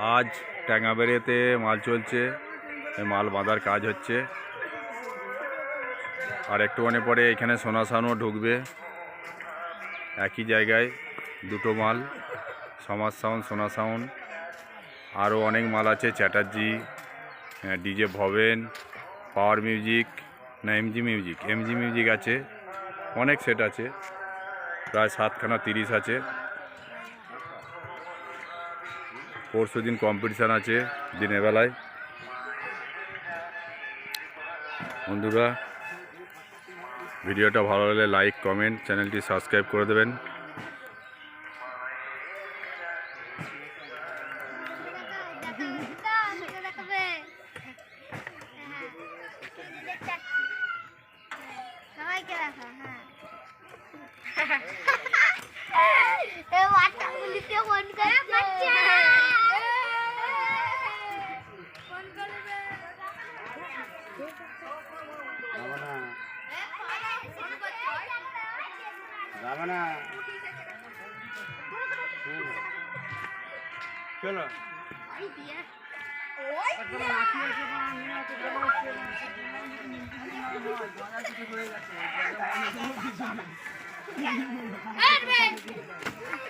আজ ট্যাঙ্গাবেড়েতে মাল চলছে মাল বাঁধার কাজ হচ্ছে। আর একটুখানি পরে এখানে সোনাসানও ঢুকবে। একই জায়গায় দুটো মাল, সমাজ সাউন্ড, সোনা সাউন্ড। আরও অনেক মাল আছে, Chatterjee DJ Bhaben, power music, না, এমজি মিউজিক এমজি মিউজিক আছে, অনেক সেট আছে। প্রায় সাতখানা তিরিশ আছে। পরশু দিন কম্পিটিশান আছে দিনের বেলায়। বন্ধুরা, ভিডিওটা ভালো লাগলে লাইক কমেন্ট চ্যানেলটি সাবস্ক্রাইব করে দেবেন। হ্যাঁ। যাবে না চলো মুখ করে দিব